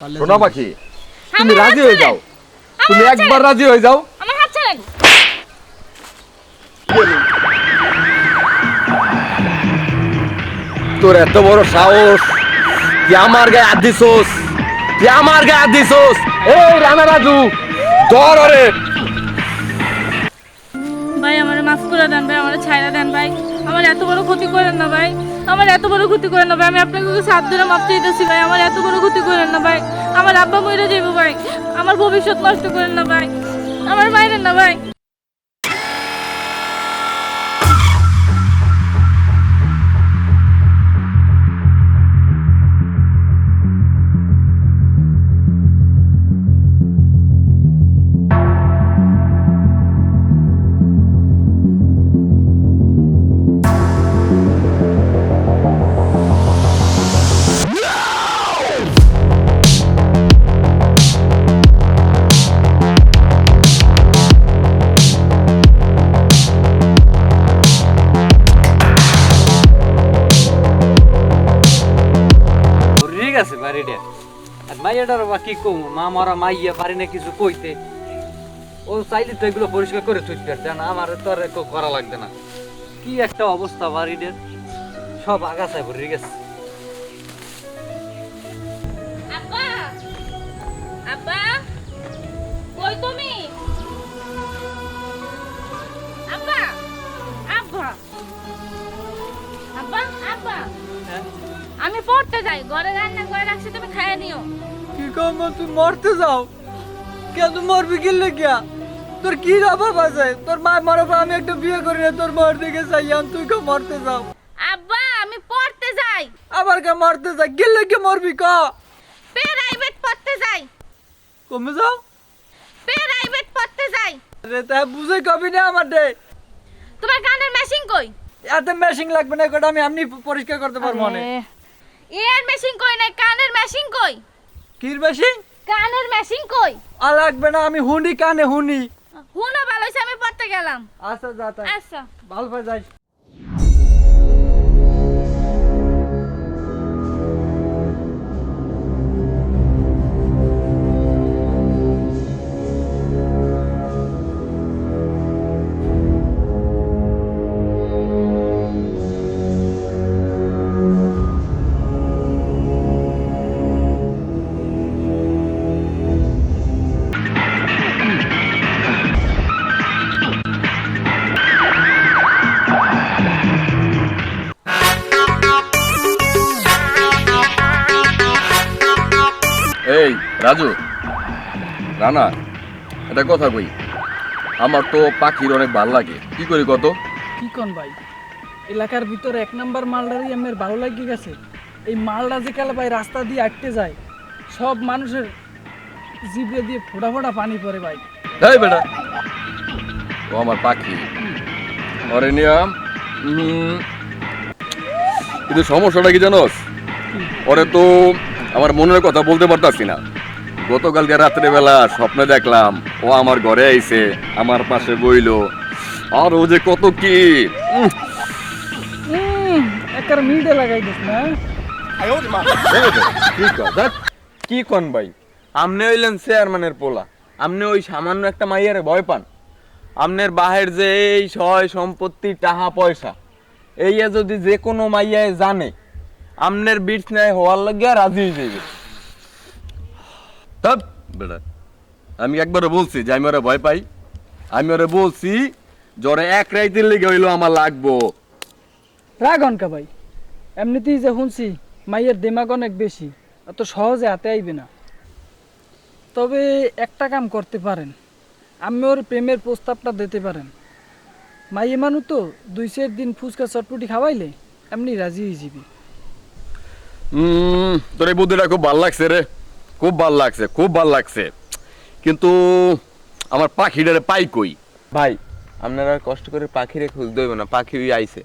সোনা পাখি তুমি আমার রাজি হয়ে যাও। তুমি একবার। রাজি হয়ে যাও। আমার হাত ছাড়েন তোর এত বড় সাহস তুই আমার গায়ে হাত দিছোস তুই আমার গায়ে হাত দিছোস। এই রানা রাজু ধর ওরে। ভাই আমার মাফ করে দেন ভাই আমার ছাইরা দেন ভাই। আমার এত বড় ক্ষতি করেন না ভাই। আমার এত বড় ক্ষতি করেন না ভাই। আমি আপনাকে সাত দিনে মাপ চাইতেছি ভাই। আমার এত বড় ক্ষতি করেন না ভাই। আমার আব্বা মহিলা যাইব ভাই। আমার ভবিষ্যৎ নষ্ট করেন না ভাই। আমার মায়ের না ভাই। মাইয়াটার বা কি কম? মা মারা মাইয়া পারি না কিছু কইতে। ও চাইলে তো এগুলো পরিষ্কার করে তুই পারছে না আমার তো আর করা লাগবে না। কি একটা অবস্থা বাড়িটার। সব আগাছায় ভরে গেছে। আব্বা! আমি পড়তে যাই। ঘরে রান্না করে রাখছি তুমি খাইয়ে নিও। কি করব তুই মরতে যাও। কেন তুই মরবি গেলে গিয়া তোর কি অভাব আছে? তোর মা মরবে আমি একটা বিয়ে করি না তোর মর দিকে চাইয়াম তুই কে মরতে যাও। আব্বা আমি পড়তে যাই। আবার কে মরতে যা গেলে কে মরবি ক প্রাইভেট পড়তে যাই। কমে যাও। প্রাইভেট পড়তে যাই। রে তা বুঝে কবি না আমার ডে তোমার গানের মেশিন কই? এত মেশিং লাগবে না কটা আমি এমনি পরিষ্কার করতে পারব না এর মেশিন কই নাই কানের মেশিন কই? কির মেশিন কানের মেশিন কই? আর লাগবে না আমি হুনি কানে হুনি। হুনা ভালো আমি পড়তে গেলাম। আচ্ছা যা তাই। আচ্ছা। ভালো পাই যাই। রানা এটা কথা কই। আমার তো পাখির অনেক ভালো লাগে। কি করি কত? কি কোন ভাই? এলাকার ভিতরে এক নাম্বার মালটারই আমার ভালো লাগে গেছে। এই মালটা যে কালে ভাই রাস্তা দিয়ে আটকে যায় সব মানুষের জিভে দিয়ে ফোটা ফোটা পানি পড়ে ভাই। এই বেটা ও আমার পাখি। ওরে নিয়াম কিন্তু সমস্যাটা কি জানোস? ওরে তো আমার মনের কথা বলতে পারতাছি না। গতকালকে রাত্রে বেলা স্বপ্নে দেখলাম ও আমার ঘরে আইছে আমার পাশে বইলো। আর ও যে কত কি? একার মিডে লাগাই দিস না। কি কন ভাই? আমনে হইলেন চেয়ারম্যানের পোলা। আমনে ওই সামান্য একটা মাইয়ারে ভয় পান। আমনের বাহের যে এই সয় সম্পত্তি টাকা পয়সা এইয়া যদি যে কোনো মাইয়ায় জানে আমনের বিটস নেয় হওয়ার লাগিয়া রাজি হয়ে যাবে ধ্যাৎ, বেটা। আমি একবারে বলছি যে আমি ওরা ভয় পাই। আমি ওরা বলছি জ্বরে এক রাইতের লেগে হইল আমার লাগবো। রাগ অনকা ভাই? এমনিতেই যে শুনছি মাইয়ের দিমাগ অনেক বেশি অত সহজে হাতে আইবে না। তবে একটা কাম করতে পারেন আমি ওর প্রেমের প্রস্তাবটা দিতে পারেন। মাইয়ে মানু তো দুই চার দিন ফুচকা চটপটি খাওয়াইলে এমনি রাজি হয়ে যাবি। তোর এই বুদ্ধিটা খুব ভালো লাগছে রে। খুব ভালো লাগছে খুব ভালো লাগছে। কিন্তু আমার পাখিটারে পাই কই? ভাই আপনারা কষ্ট করে পাখিরে খুঁজতে হইব না পাখি উই আইছে।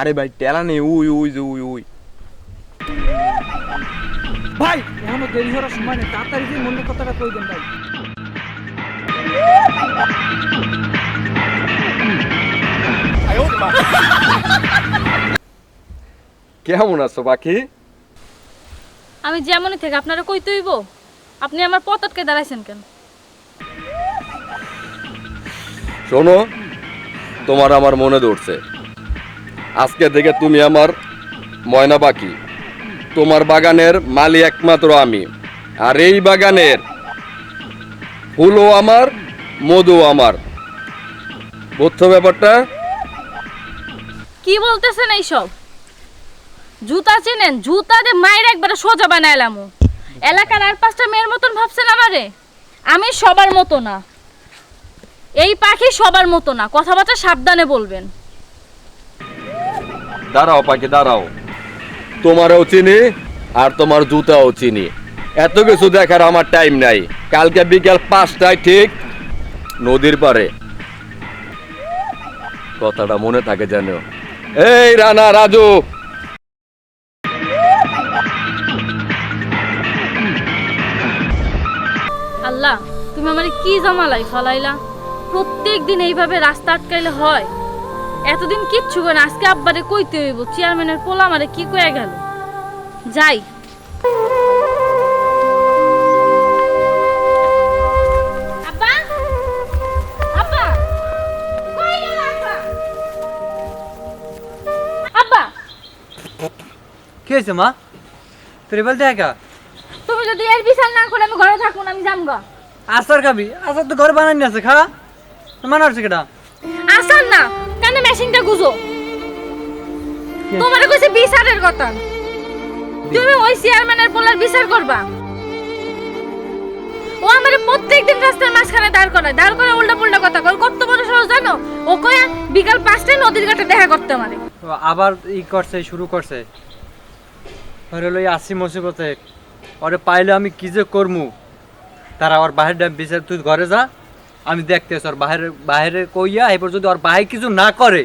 আরে ভাই টেলা নেই উই উই যে উই উই। ভাই এখনও দেরি হওয়ার সময় নেই তাড়াতাড়ি যে মনের কথাটা কই দেন ভাই? কেমন আছো পাখি? আমি যেমনই থেকে আপনারা কই তৈব আপনি আমার পথ আটকে দাঁড়াইছেন কেন? শোনো তোমার আমার মনে ধরছে। আজকে থেকে তুমি আমার ময়না পাখি। তোমার বাগানের মালি একমাত্র আমি। আর এই বাগানের ফুলও আমার মধু আমার। বুঝছ ব্যাপারটা? কি বলতেছেন এইসব? জুতা চেনেন? জুতা দিয়ে মায়ের একবারে সোজা বানাইলাম এলাকার আর পাঁচটা মেয়ের মতন ভাবছেন আমারে? আমি সবার মতো না। এই পাখি সবার মতো না। কথাবার্তা সাবধানে বলবেন। দাঁড়াও পাখি, দাঁড়াও। তোমারও চিনি আর তোমার জুতাও চিনি। এত কিছু দেখার আমার টাইম নাই। কালকে বিকাল পাঁচটায় ঠিক নদীর পারে কথাটা মনে থাকে যেন। এই রানা, রাজু! তুমি আমার কি জামালাই ফলাইলা? প্রত্যেক দিন এইভাবে রাস্তা আটকাইলে হয়। এতদিন কিচ্ছু করে না, আজকে আব্বারে কইতে হইব চেয়ারম্যানের পোলা আমারে কি কয়ে গেল? যাই। কি হয়েছে মা? তোর বলতে একা তুমি যদি এর বিচার না করে আমি ঘরে থাকুন আমি যামগা। আচার খাবি আচার তো ঘর বানানি আছে খা। মানা হচ্ছে কেটা আসান না কেন মেশিনটা গুজো? তোমার কইছে বিচারের কথা। তুমি ওই চেয়ারম্যানের বলার বিচার করবা। ও আমার প্রত্যেকদিন রাস্তার মাঝখানে দাঁড় করায়। দাঁড় করে উল্টা পুল্টা কথা কয়। কত বড় সহজ জানো? ও কয়া বিকাল পাঁচটায় নদীর ঘাটে দেখা করতে আমারে। তো আবার ই করছে শুরু করছে। ওরে লই আসি মুসিবতে। ওরে পাইলে আমি কি যে করমু? তারা ওর বাহির ডাম বিচার তুই ঘরে যা আমি দেখতেছি ওর বাহিরে বাহিরে কইয়া এরপর যদি ওর বাহির কিছু না করে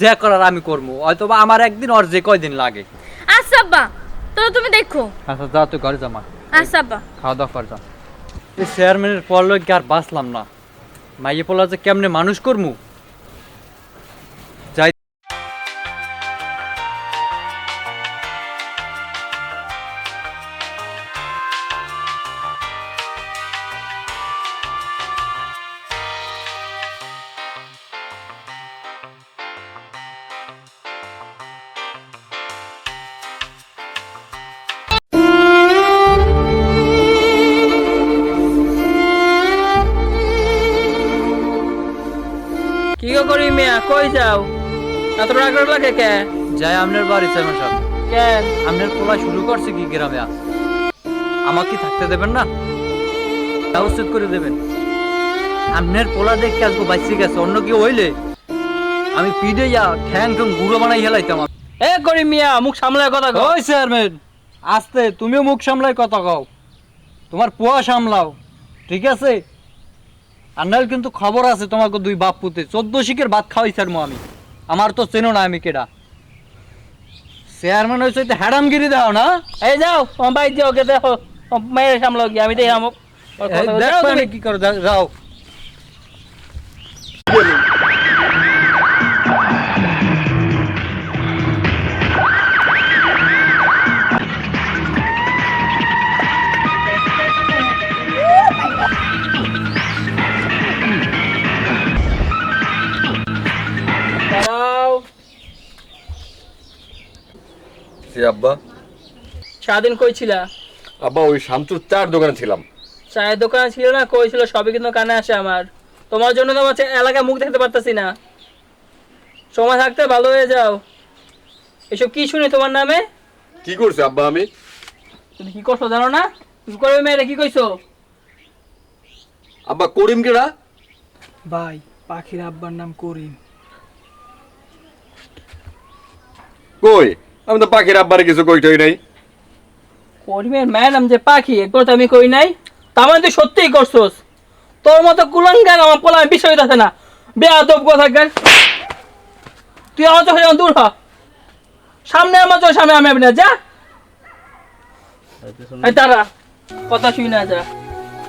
যে করার আমি করব। হয়তো বা আমার একদিন ওর যে কয়দিন লাগে। আচ্ছা আব্বা তো তুমি দেখো। আচ্ছা যা তুই ঘরে যা মা। আচ্ছা আব্বা। খাওয়া দাওয়া কর যা। এই চেয়ারম্যানের পর লোক আর বাঁচলাম না। মাইয়ে পোলা যে কেমনে মানুষ করমু মিয়া কই যাও? এত রাগ লাগে কে? যাই আপনার বাড়ি চেয়ারম্যান সাহেব। কেন? আপনার পোলা শুরু করছে কি গ্রামে আমাকে কি থাকতে দেবেন না? করে দেবেন। আপনার পোলা দেখে আজকে বাইসে গেছে অন্য কেউ হইলে। আমি পিডে যা ঠ্যাং গুঁড়ো বানাই হেলাইতাম এ করি মিয়া মুখ সামলায় কথা কও। ওই চেয়ারম্যান আস্তে তুমিও মুখ সামলাই কথা কও। তোমার পোয়া সামলাও ঠিক আছে? আর নাহলে কিন্তু খবর আছে তোমাকে দুই বাপ পুতে চোদ্দ শিখের ভাত খাওয়াই স্যার আমি। আমার তো চেনো না আমি কেডা। চেয়ারম্যান হয়েছে তো হ্যাডামগিরি দাও না? এই যাও আমার বাইর যাও কে দেখো। মেয়ের সামলাও গিয়ে আমি দেখি আমার এই দেখো কি করো যাও- আব্বা। সারাদিন কই ছিলা? আব্বা ওই শান্তুর চার দোকানে ছিলাম। চায়ের দোকানে ছিল না কই ছিল সবই কিন্তু কানে আসে আমার। তোমার জন্য তো আমার এলাকায় মুখ দেখতে পারতাছি না। সময় থাকতে ভালো হয়ে যাও। এসব কি শুনি তোমার নামে? কি করছে আব্বা আমি? তুমি কি করছ জানো না? তুমি করে মেয়েরা কি কইছো? আব্বা করিম কেডা? ভাই পাখির আব্বার নাম করিম। কই? আমি তো পাখির আব্বারে কিছু কইটই নাই। করিমের ম্যাডাম যে পাখি একবার তো আমি কই নাই। তার মানে তুই সত্যিই করছোস। তোর মতো কুলঙ্গার আমার পোলা বিষয় আছে না। বেয়াদব কথা গান তুই আমার চোখে দূর হ। সামনে আমার চোখের সামনে আমি আপনি যা। এই তারা, কথা শুই না, যা।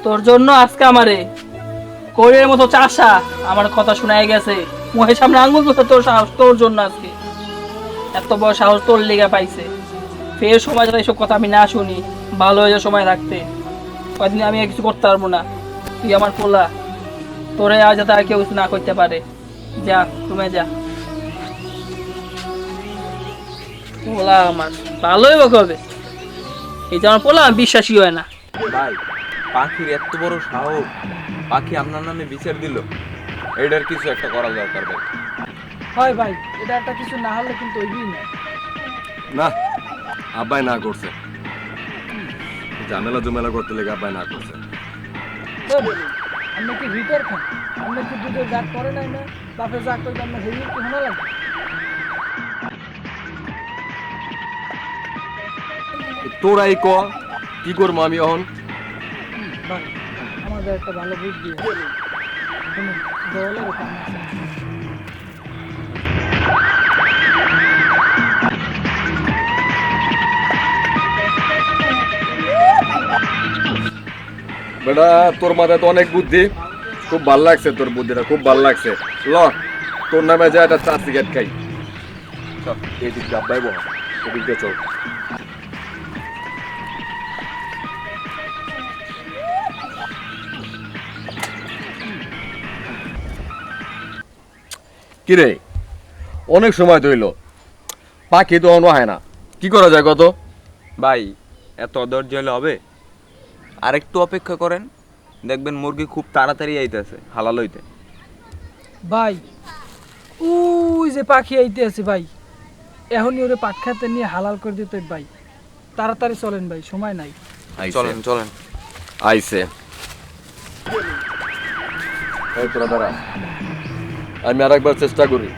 তোর জন্য আজকে আমারে কোরের মতো চাষা আমার কথা শোনায় গেছে। মুখের সামনে আঙ্গুল তোর সাহস, তোর জন্য আজকে। এত বড় সাহস তোর লেগে পাইছে। ফের সময় যাতে এসব কথা আমি না শুনি, ভালো হয়ে যায় সময় থাকতে। কয়েকদিন আমি কিছু করতে পারব না। তুই আমার পোলা। তোরে আজ যাতে আর কেউ কিছু না করতে পারে। যা তুমি যা। পোলা আমার। ভালোই বা হবে এই যে আমার পোলা, বিশ্বাসই হয় না। ভাই, পাখির এত বড় সাহস। পাখি আপনার নামে বিচার দিল। এটার কিছু একটা করা দরকার ভাই। হয় ভাই এটা একটা কিছু না হলে কিন্তু ওইগুলি না না আব্বাই না করছে। ঝামেলা জমেলা করতে লেগে আব্বাই না করছে। আপনি কি ভিতর খান? আপনি কি দুধের জাত করে নাই না? জাত আপনার হেরিয়ে কি লাগে। তোরাই ক কি করব আমি এখন? আমাদের একটা ভালো বুদ্ধি আছে। বেটা, তোর মাথায় তো অনেক বুদ্ধি। খুব ভালো লাগছে তোর বুদ্ধিটা, খুব ভালো লাগছে। ল, তোর নামে যা একটা চা সিগারেট খাই এই দিয়ে এদিক দিয়ে চল। কিরে, অনেক সময় তৈল পাখি তো অন্য হয় না। কি করা যায় কত? ভাই, এত অধৈর্য হবে? আরেকটু অপেক্ষা করেন দেখবেন মুরগি খুব তাড়াতাড়ি আইতেছে হালাল হইতে। ভাই ওই যে পাখি আইতে আছে ভাই এখনই ওরে পাট খাতে নিয়ে হালাল করে দিতে ভাই। তাড়াতাড়ি চলেন ভাই সময় নাই। চলেন চলেন। আইছে। এই তোরা দাঁড়া আমি আর একবার চেষ্টা করি।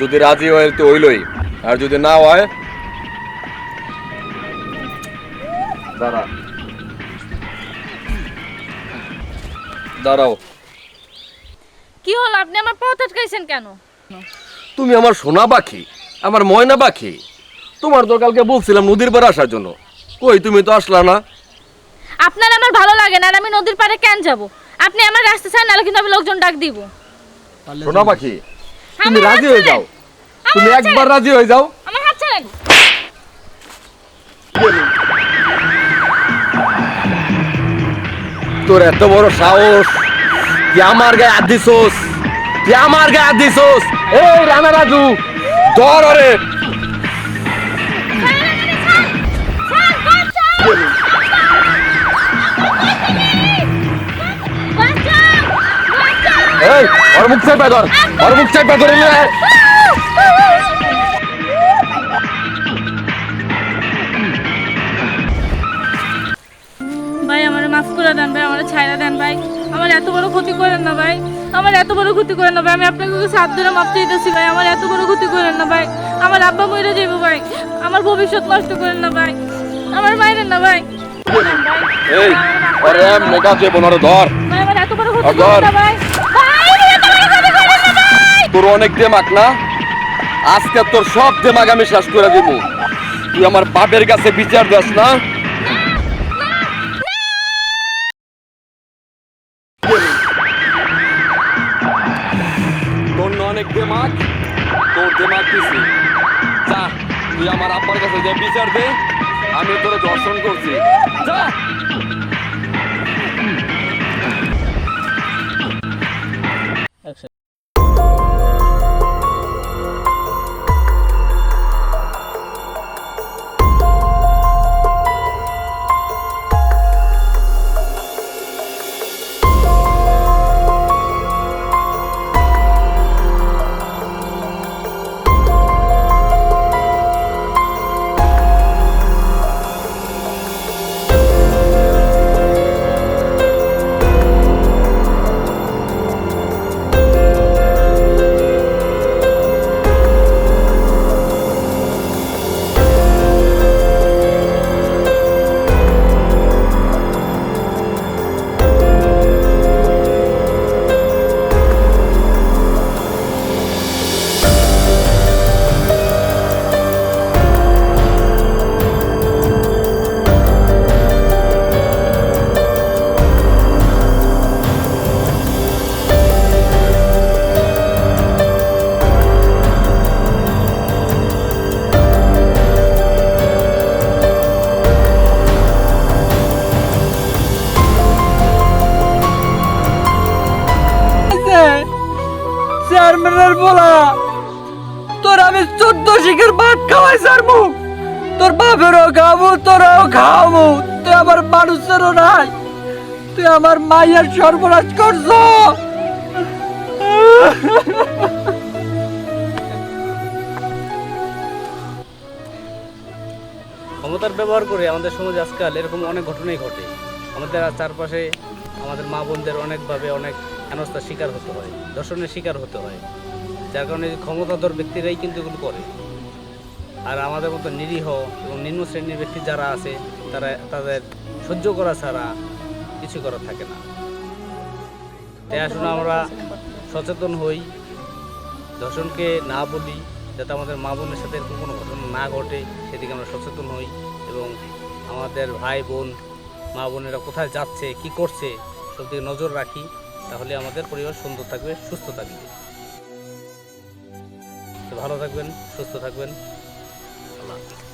যদি রাজি হয় তো হইলই আর যদি না হয় দাঁড়া। দাঁড়াও। কি হলো? আপনি আমার পথ আটকাইছেন কেন? তুমি আমার সোনা পাখি আমার ময়না পাখি। তোমার তো কালকে বলছিলাম নদীর পাড়ে আসার জন্য। কই তুমি তো আসলা না। আপনার আমার ভালো লাগে না আর আমি নদীর পাড়ে কেন যাব? আপনি আমার রাস্তা ছাড়েন নাহলে কিন্তু আমি লোকজন ডাক দিব। সোনা পাখি তুমি রাজি হয়ে যাও। তুমি একবার রাজি হয়ে যাও। আমার হাত ছাড়েন। তোর এত বড় সাহস। তুই আমার গায়ে হাত দিছোস। তুই আমার গায়ে হাত দিছোস। এই রানা রাজু ধর ওরে। এই ওর মুখ চাপে ধর। ওর মুখ চাপে ধরে। আমার এত বড় ক্ষতি করেন না ভাই। আমি আপনাকে সাত ধরে মাপ চাইতেছি ভাই। আমার এত বড় ক্ষতি করেন না ভাই। আমার আব্বা মরে যাব ভাই। আমার ভবিষ্যৎ নষ্ট করেন না ভাই। আমার মাইরেন না ভাই। এই ওরে মেগা যে বনরে ধর। ভাই আমার এত বড় ক্ষতি আর করেন। না ভাই। তোর অনেক দেমাক না? আজকে তোর সব দেমাক আমি শেষ করে দিব। তুই আমার বাপের কাছে বিচার দাস না? তোর মারতেছি, যা, তুই আমার আব্বার কাছে যে বিচার দে, আমি তোরে দর্শন করছি। যা! খাওয়াবো তুই আমার মানুষেরও নাই। তুই আমার মায়ের সর্বনাশ করছ। ক্ষমতার ব্যবহার করে আমাদের সমাজে আজকাল এরকম অনেক ঘটনাই ঘটে। আমাদের চারপাশে আমাদের মা বোনদের অনেকভাবে অনেক হেনস্থার শিকার হতে হয় দর্শনের শিকার হতে হয়। যার কারণে ক্ষমতাধর ব্যক্তিরাই কিন্তু এগুলো করে। আর আমাদের মতো নিরীহ এবং নিম্ন শ্রেণির ব্যক্তি যারা আছে তারা তাদের সহ্য করা ছাড়া কিছু করা থাকে না। তাই আসুন আমরা সচেতন হই ধর্ষণকে না বলি, যাতে আমাদের মা বোনের সাথে এরকম কোনো ঘটনা না ঘটে, সেদিকে আমরা সচেতন হই এবং আমাদের ভাই বোন, মা বোনেরা কোথায় যাচ্ছে, কি করছে, সব দিকে নজর রাখি, তাহলে আমাদের পরিবার সুন্দর থাকবে, সুস্থ থাকবে। ভালো থাকবেন, সুস্থ থাকবেন। আল্লাহ।